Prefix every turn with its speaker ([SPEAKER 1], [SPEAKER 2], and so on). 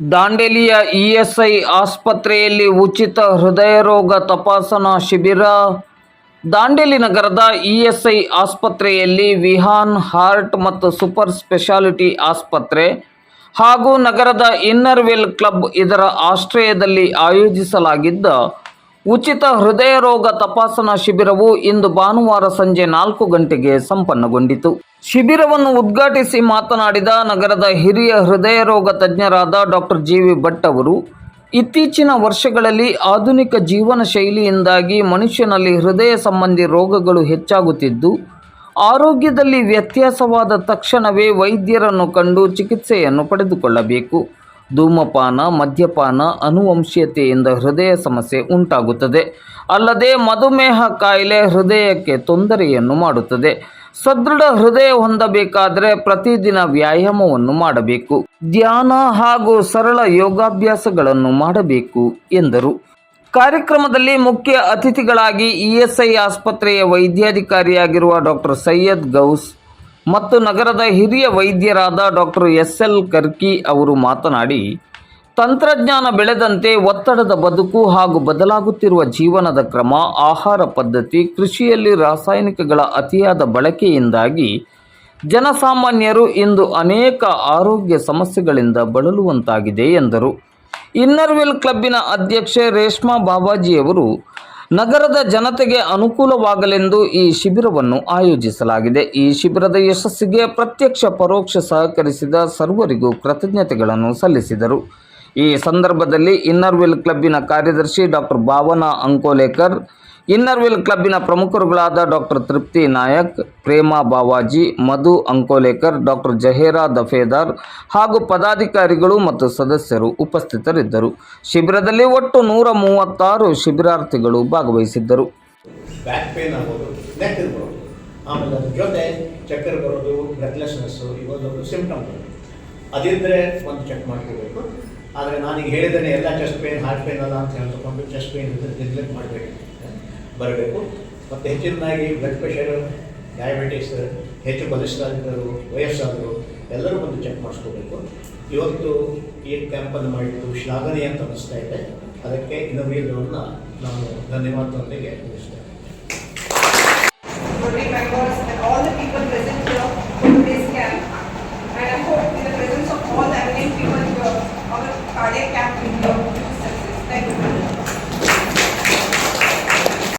[SPEAKER 1] ದಾಂಡೇಲಿಯ ESI ಆಸ್ಪತ್ರೆಯಲ್ಲಿ ಉಚಿತ ಹೃದಯ ರೋಗ ತಪಾಸಣಾ ಶಿಬಿರ. ದಾಂಡೇಲಿ ನಗರದ ಇಎಸ್ಐ ಆಸ್ಪತ್ರೆಯಲ್ಲಿ ವಿಹಾನ್ ಹಾರ್ಟ್ ಮತ್ತು ಸೂಪರ್ ಸ್ಪೆಷಾಲಿಟಿ ಆಸ್ಪತ್ರೆ ಹಾಗೂ ನಗರದ ಇನ್ನರ್ವೆಲ್ ಕ್ಲಬ್ ಇದರ ಆಶ್ರಯದಲ್ಲಿ ಆಯೋಜಿಸಲಾಗಿದ್ದ ಉಚಿತ ಹೃದಯ ರೋಗ ತಪಾಸಣಾ ಶಿಬಿರವು ಇಂದು ಭಾನುವಾರ ಸಂಜೆ ನಾಲ್ಕು ಗಂಟೆಗೆ ಸಂಪನ್ನಗೊಂಡಿತು. ಶಿಬಿರವನ್ನು ಉದ್ಘಾಟಿಸಿ ಮಾತನಾಡಿದ ನಗರದ ಹಿರಿಯ ಹೃದಯ ರೋಗ ತಜ್ಞರಾದ ಡಾಕ್ಟರ್ ಜಿ ವಿ ಭಟ್ ಅವರು, ಇತ್ತೀಚಿನ ವರ್ಷಗಳಲ್ಲಿ ಆಧುನಿಕ ಜೀವನ ಶೈಲಿಯಿಂದಾಗಿ ಮನುಷ್ಯನಲ್ಲಿ ಹೃದಯ ಸಂಬಂಧಿ ರೋಗಗಳು ಹೆಚ್ಚಾಗುತ್ತಿದ್ದು, ಆರೋಗ್ಯದಲ್ಲಿ ವ್ಯತ್ಯಾಸವಾದ ತಕ್ಷಣವೇ ವೈದ್ಯರನ್ನು ಕಂಡು ಚಿಕಿತ್ಸೆಯನ್ನು ಪಡೆದುಕೊಳ್ಳಬೇಕು. ಧೂಮಪಾನ, ಮದ್ಯಪಾನ ಅನುವಂಶೀಯತೆಯಿಂದ ಹೃದಯ ಸಮಸ್ಯೆ ಉಂಟಾಗುತ್ತದೆ. ಅಲ್ಲದೆ ಮಧುಮೇಹ ಕಾಯಿಲೆ ಹೃದಯಕ್ಕೆ ತೊಂದರೆಯನ್ನು ಮಾಡುತ್ತದೆ. ಸದೃಢ ಹೃದಯ ಹೊಂದಬೇಕಾದರೆ ಪ್ರತಿದಿನ ವ್ಯಾಯಾಮವನ್ನು ಮಾಡಬೇಕು. ಧ್ಯಾನ ಹಾಗೂ ಸರಳ ಯೋಗಾಭ್ಯಾಸಗಳನ್ನು ಮಾಡಬೇಕು ಎಂದರು. ಕಾರ್ಯಕ್ರಮದಲ್ಲಿ ಮುಖ್ಯ ಅತಿಥಿಗಳಾಗಿ ಇಎಸ್ಐ ಆಸ್ಪತ್ರೆಯ ವೈದ್ಯಾಧಿಕಾರಿಯಾಗಿರುವ ಡಾಕ್ಟರ್ ಸೈಯದ್ ಗೌಸ್ ಮತ್ತು ನಗರದ ಹಿರಿಯ ವೈದ್ಯರಾದ ಡಾಕ್ಟರ್ ಎಸ್ ಎಲ್ ಕರ್ಕಿ ಅವರು ಮಾತನಾಡಿ, ತಂತ್ರಜ್ಞಾನ ಬೆಳೆದಂತೆ ಒತ್ತಡದ ಬದುಕು ಹಾಗೂ ಬದಲಾಗುತ್ತಿರುವ ಜೀವನದ ಕ್ರಮ, ಆಹಾರ ಪದ್ಧತಿ, ಕೃಷಿಯಲ್ಲಿ ರಾಸಾಯನಿಕಗಳ ಅತಿಯಾದ ಬಳಕೆಯಿಂದಾಗಿ ಜನಸಾಮಾನ್ಯರು ಇಂದು ಅನೇಕ ಆರೋಗ್ಯ ಸಮಸ್ಯೆಗಳಿಂದ ಬಳಲುವಂತಾಗಿದೆ ಎಂದರು. ಇನ್ನರ್ವೆಲ್ ಕ್ಲಬ್ಬಿನ ಅಧ್ಯಕ್ಷೆ ರೇಷ್ಮಾ ಬಾಬಾಜಿಯವರು ನಗರದ ಜನತೆಗೆ ಅನುಕೂಲವಾಗಲೆಂದು ಈ ಶಿಬಿರವನ್ನು ಆಯೋಜಿಸಲಾಗಿದೆ. ಈ ಶಿಬಿರದ ಯಶಸ್ಸಿಗೆ ಪ್ರತ್ಯಕ್ಷ ಪರೋಕ್ಷ ಸಹಕರಿಸಿದ ಸರ್ವರಿಗೂ ಕೃತಜ್ಞತೆಗಳನ್ನು ಸಲ್ಲಿಸಿದರು. ಈ ಸಂದರ್ಭದಲ್ಲಿ ಇನ್ನರ್ವಿಲ್ ಕ್ಲಬ್ಬಿನ ಕಾರ್ಯದರ್ಶಿ doctor Bhavana Ankolekar Inner Wheel ಕ್ಲಬ್ಬಿನ ಪ್ರಮುಖರುಗಳಾದ ಡಾಕ್ಟರ್ ತೃಪ್ತಿ ನಾಯಕ್ ಪ್ರೇಮಾ ಬಾವಾಜಿ ಮಧು ಅಂಕೋಲೇಕರ್ ಡಾಕ್ಟರ್ ಜಹೇರಾ ದಫೇದಾರ್ ಹಾಗೂ ಪದಾಧಿಕಾರಿಗಳು ಮತ್ತು ಸದಸ್ಯರು ಉಪಸ್ಥಿತರಿದ್ದರು. ಶಿಬಿರದಲ್ಲಿ ಒಟ್ಟು ನೂರ ಮೂವತ್ತಾರು ಶಿಬಿರಾರ್ಥಿಗಳು ಭಾಗವಹಿಸಿದ್ದರು.
[SPEAKER 2] ಬ್ಯಾಕ್ ಪೇನ್ ಆಗ್ಬೋದು ನೆಕ್ ಇರ್ಬೋದು, ಆಮೇಲೆ ಅದ್ರ ಜೊತೆ ಚಕ್ಕರ್ ಬರೋದು ಬ್ರೆತ್ಲೆಸ್ನೆಸ್ಸು ಇವೊಂದೊಂದು ಸಿಂಪ್ಟಮ್ಗಳು ಅದಿದ್ದರೆ ಒಂದು ಚೆಕ್ ಮಾಡ್ಕೋಬೇಕು. ಆದರೆ ನಾನೀಗ ಹೇಳಿದ್ದೇನೆ, ಎಲ್ಲ ಚೆಸ್ಟ್ ಪೇನ್ ಹಾರ್ಟ್ ಪೇನ್ ಅಲ್ಲ ಅಂತ ಹೇಳಿ ತಗೊಂಡು ಚೆಸ್ಟ್ ಪೇನ್ ಇದ್ದರೆ ನೆಗ್ಲೆಕ್ಟ್ ಮಾಡಬೇಕು ಬರಬೇಕು. ಮತ್ತು ಹೆಚ್ಚಿನದಾಗಿ ಬ್ಲಡ್ ಪ್ರೆಷರು ಡಯಾಬಿಟೀಸ್ ಹೆಚ್ಚು ಕೊಲೆಸ್ಟ್ರಾಲ್ ಇದ್ದರು ವಯಸ್ಸಾದರು ಎಲ್ಲರೂ ಬಂದು ಚೆಕ್ ಮಾಡಿಸ್ಕೋಬೇಕು. ಇವತ್ತು ಈ ಕ್ಯಾಂಪನ್ನು ಮಾಡಿದ್ದು ಶ್ಲಾಘನೀಯ ಅಂತ ಅನ್ನಿಸ್ತಾ ಇದೆ. ಅದಕ್ಕೆ ಇನ್ನೊಬ್ಬರನ್ನ ನಾವು ಧನ್ಯವಾದದೊಂದಿಗೆ ಮುಗಿಸ್ತೇವೆ Thank you.